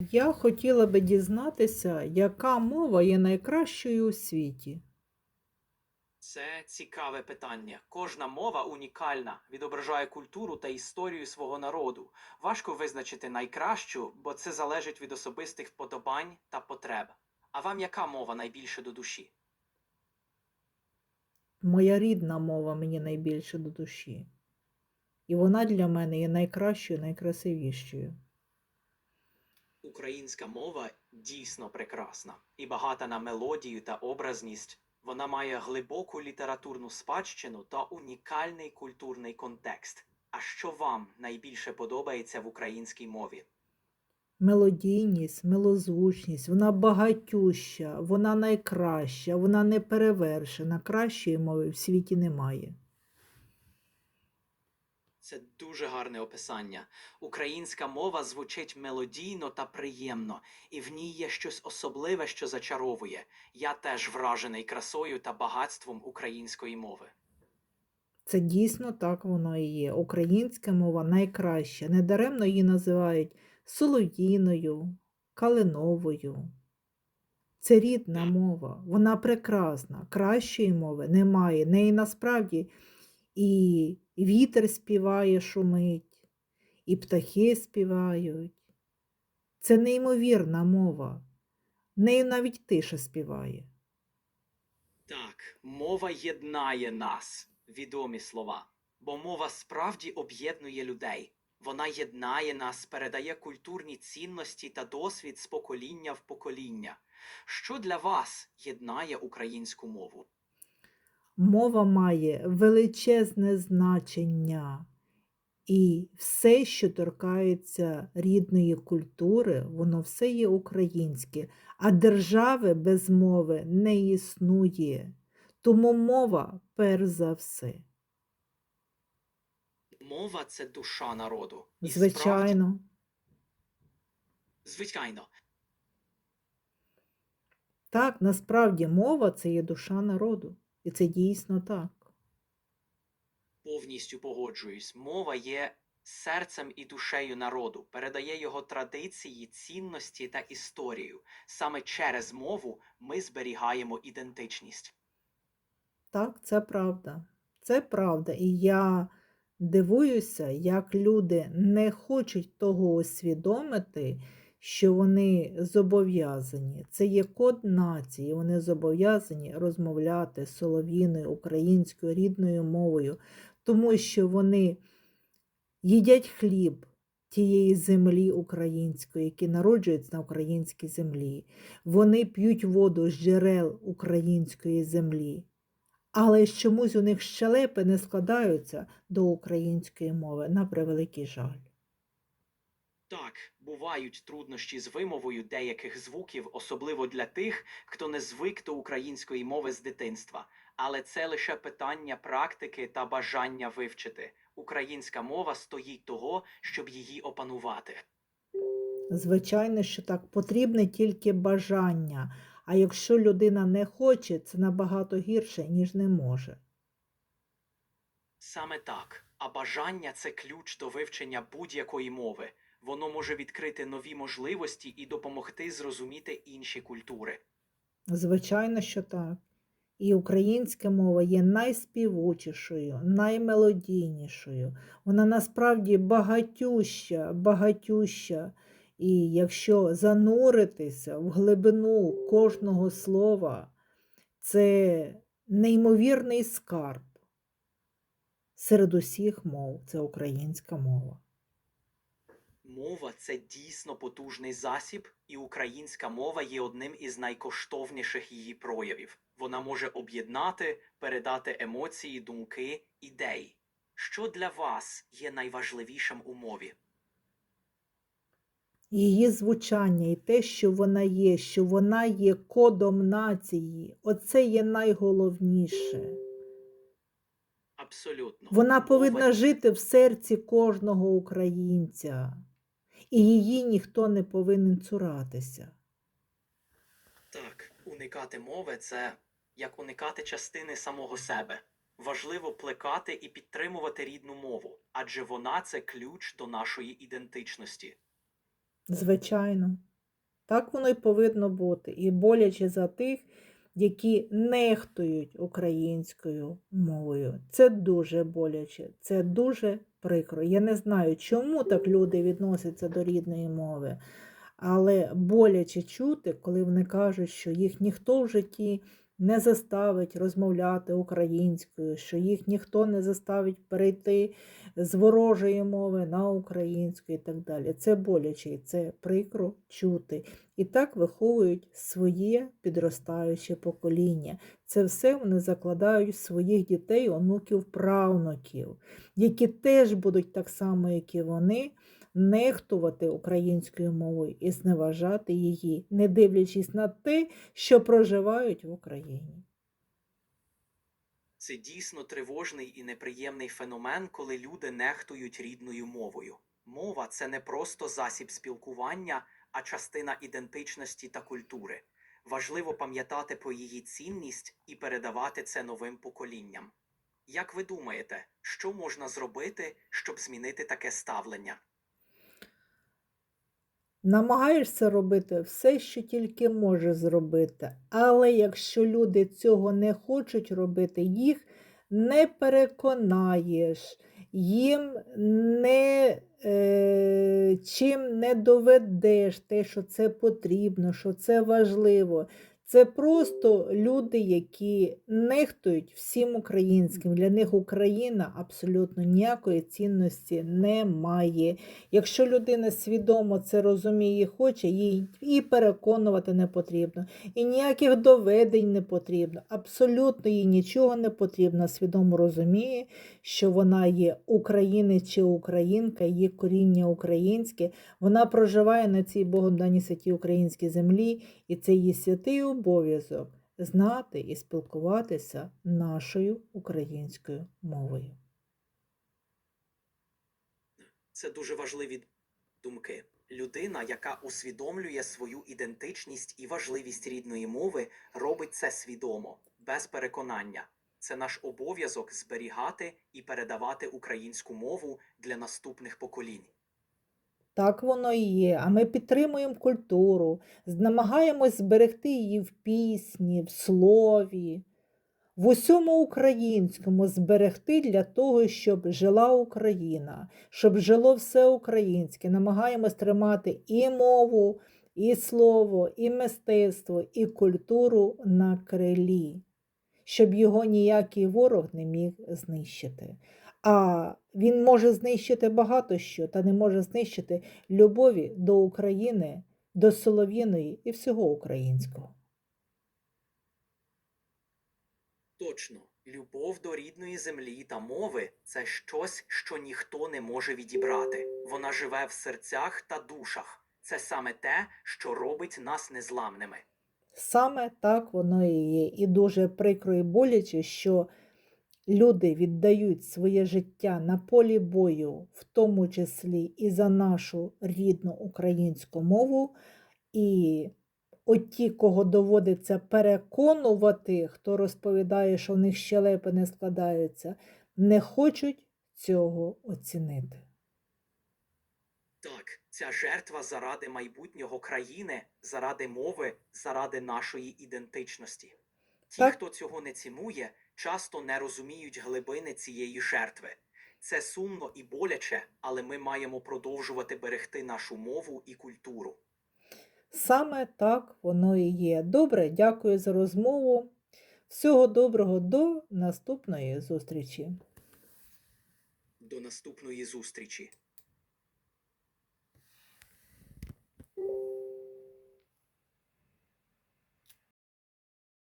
Я хотіла би дізнатися, яка мова є найкращою у світі. Це цікаве питання. Кожна мова унікальна, відображає культуру та історію свого народу. Важко визначити найкращу, бо це залежить від особистих вподобань та потреб. А вам яка мова найбільше до душі? Моя рідна мова мені найбільше до душі. І вона для мене є найкращою, найкрасивішою. Українська мова дійсно прекрасна і багата на мелодію та образність. Вона має глибоку літературну спадщину та унікальний культурний контекст. А що вам найбільше подобається в українській мові? Мелодійність, милозвучність, вона багатюща, вона найкраща, вона неперевершена. Кращої мови в світі немає. Це дуже гарне описання. Українська мова звучить мелодійно та приємно, і в ній є щось особливе, що зачаровує. Я теж вражений красою та багатством української мови. Це дійсно так воно і є. Українська мова найкраща. Недаремно її називають солов'їною, калиновою. Це рідна мова, вона прекрасна. Кращої мови немає. Неї насправді і вітер співає, шумить, і птахи співають. Це неймовірна мова. Нею навіть тиша співає. Так, мова єднає нас, відомі слова. Бо мова справді об'єднує людей. Вона єднає нас, передає культурні цінності та досвід з покоління в покоління. Що для вас єднає українську мову? Мова має величезне значення, і все, що торкається рідної культури, воно все є українське, а держави без мови не існує. Тому мова перш за все. Мова це душа народу. І справді- Звичайно, звичайно. так, насправді мова це є душа народу. І це дійсно так. Повністю погоджуюсь. Мова є серцем і душею народу, передає його традиції, цінності та історію. Саме через мову ми зберігаємо ідентичність. Так, це правда. Це правда. І я дивуюся, як люди не хочуть того усвідомити, що вони зобов'язані. Це є код нації. Вони зобов'язані розмовляти солов'їною українською рідною мовою, тому що вони їдять хліб тієї землі української, які народжуються на українській землі. Вони п'ють воду з джерел української землі. Але чомусь у них щелепи не складаються до української мови, на превеликий жаль. Так, бувають труднощі з вимовою деяких звуків, особливо для тих, хто не звик до української мови з дитинства. Але це лише питання практики та бажання вивчити. Українська мова стоїть того, щоб її опанувати. Звичайно, що так потрібне тільки бажання. А якщо людина не хоче, це набагато гірше, ніж не може. Саме так. А бажання це ключ до вивчення будь-якої мови. Воно може відкрити нові можливості і допомогти зрозуміти інші культури. Звичайно, що так. І українська мова є найспівучішою, наймелодійнішою. Вона насправді багатюща, багатюща. І якщо зануритися в глибину кожного слова, це неймовірний скарб. Серед усіх мов це українська мова. Мова це дійсно потужний засіб, і українська мова є одним із найкоштовніших її проявів. Вона може об'єднати, передати емоції, думки, ідеї. Що для вас є найважливішим у мові? Її звучання і те, що вона є, що вона є кодом нації, оце є найголовніше. Абсолютно. Вона Мова повинна жити в серці кожного українця, і її ніхто не повинен цуратися. Так, уникати мови це як уникати частини самого себе. Важливо плекати і підтримувати рідну мову, адже вона це ключ до нашої ідентичності. Звичайно. Так воно й повинно бути. І боляче за тих, які нехтують українською мовою. Це дуже боляче, це дуже прикро. Я не знаю, чому так люди відносяться до рідної мови, але боляче чути, коли вони кажуть, що їх ніхто в житті не заставить розмовляти українською, що їх ніхто не заставить перейти з ворожої мови на українську і так далі. Це боляче, це прикро чути. І так виховують своє підростаюче покоління. Це все вони закладають своїх дітей, онуків, правнуків, які теж будуть так само, як і вони, нехтувати українською мовою і зневажати її, не дивлячись на те, що проживають в Україні. Це дійсно тривожний і неприємний феномен, коли люди нехтують рідною мовою. Мова це не просто засіб спілкування, а частина ідентичності та культури. Важливо пам'ятати про її цінність і передавати це новим поколінням. Як ви думаєте, що можна зробити, щоб змінити таке ставлення? Намагаєшся робити все, що тільки може зробити. Але якщо люди цього не хочуть робити, їх не переконаєш, їм не, е, чим не доведеш те, що це потрібно, що це важливо. Це просто люди, які нехтують всім українським. Для них Україна абсолютно ніякої цінності не має. Якщо людина свідомо це розуміє і хоче, їй і переконувати не потрібно, і ніяких доведень не потрібно. Абсолютно їй нічого не потрібно. Свідомо розуміє, що вона є українець чи українка, її коріння українське. Вона проживає на цій Богом даній святій українській землі, і це її святий обов'язок знати і спілкуватися нашою українською мовою. Це дуже важливі думки. Людина, яка усвідомлює свою ідентичність і важливість рідної мови, робить це свідомо, без переконання. Це наш обов'язок зберігати і передавати українську мову для наступних поколінь. Так воно і є. А ми підтримуємо культуру, намагаємось зберегти її в пісні, в слові, в усьому українському зберегти для того, щоб жила Україна, щоб жило все українське. Намагаємось тримати і мову, і слово, і мистецтво, і культуру на крилі, щоб його ніякий ворог не міг знищити. А він може знищити багато що, та не може знищити любові до України, до солов'їної і всього українського. Точно, любов до рідної землі та мови це щось, що ніхто не може відібрати. Вона живе в серцях та душах. Це саме те, що робить нас незламними. Саме так воно і є. І дуже прикро і боляче, що люди віддають своє життя на полі бою, в тому числі і за нашу рідну українську мову. І от ті, кого доводиться переконувати, хто розповідає, що в них щелепи не складаються, не хочуть цього оцінити. Так, ця жертва заради майбутнього країни, заради мови, заради нашої ідентичності. Ті, Так. хто цього не цінує, часто не розуміють глибини цієї жертви. Це сумно і боляче, але ми маємо продовжувати берегти нашу мову і культуру. Саме так воно і є. Добре, дякую за розмову. Всього доброго до наступної зустрічі. До наступної зустрічі!